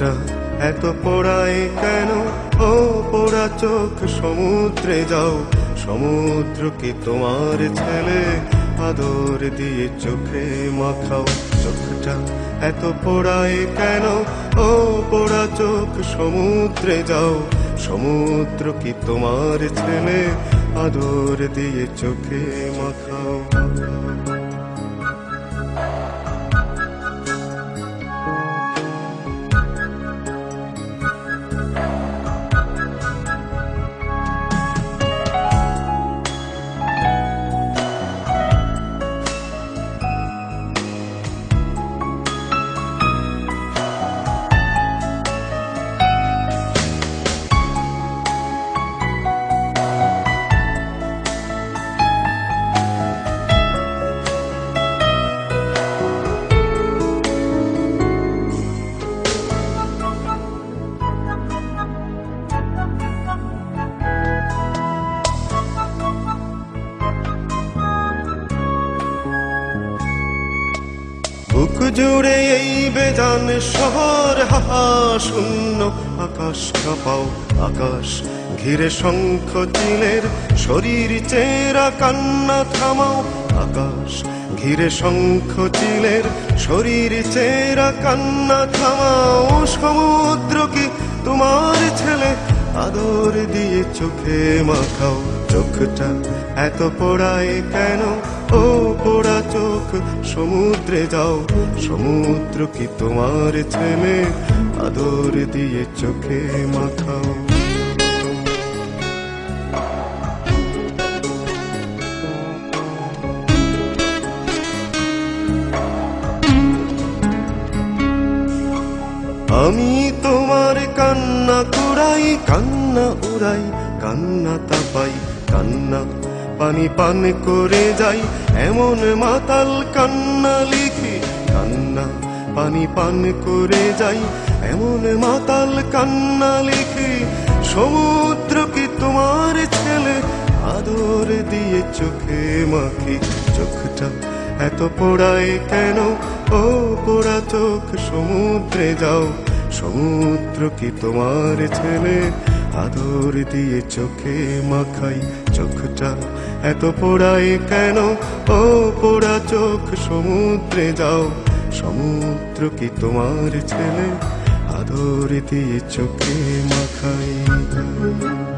এত পোড়ায় কেন? ও পোড়া চোখ সমুদ্রে যাও সমুদ্র কি তোমার ছেলে আদর দিয়ে চোখে মাখাও। চোখটা এত পোড়ায় কেন? ও পোড়া চোখ সমুদ্রে যাও সমুদ্র কি তোমার ছেলে আদর দিয়ে চোখে মাখাও। জুড়ে এই বেজান শহর, হাহা, শূন্য আকাশ কাঁপাও আকাশ। ঘিরে শঙ্খ চিলের শরীর চেরা কান্না থামাও আকাশ। ঘিরে শঙ্খ চিলের শরীর চেরা কান্না থামাও। সমুদ্র কি তোমার ছেলে? আদর চোখে মাখাও চোখটা। এত পোড়ায় কেন? ও পোড়া চোখ, সমুদ্রে যাও। সমুদ্র কি তোমার ছেলে আদর দিয়ে চোখে মাখাও? আমি তোমার কান্না কুড়াই, কান্না উড়াই। কান্না তাপাই, কান্না। পানি পান করে যাই, এমন মাতাল কান্না লিখি কান্না। পানি পান করে যাই, এমন মাতাল কান্না লিখি। সমুদ্র কি তোমার ছেলে? আদর দিয়ে চোখে মাখি চোখটা। এত পোড়ায় কেন? ও পোড়া চোখ সমুদ্রে যাও। সমুদ্র কি তোমার ছেলে? আদর দিয়ে চোখে মাখাই চোখটা। এত পোড়াই কেন? ও পোড়া চোখ সমুদ্রে যাও। সমুদ্র কি তোমার ছেলে? আদর দিয়ে চোখে মাখাই।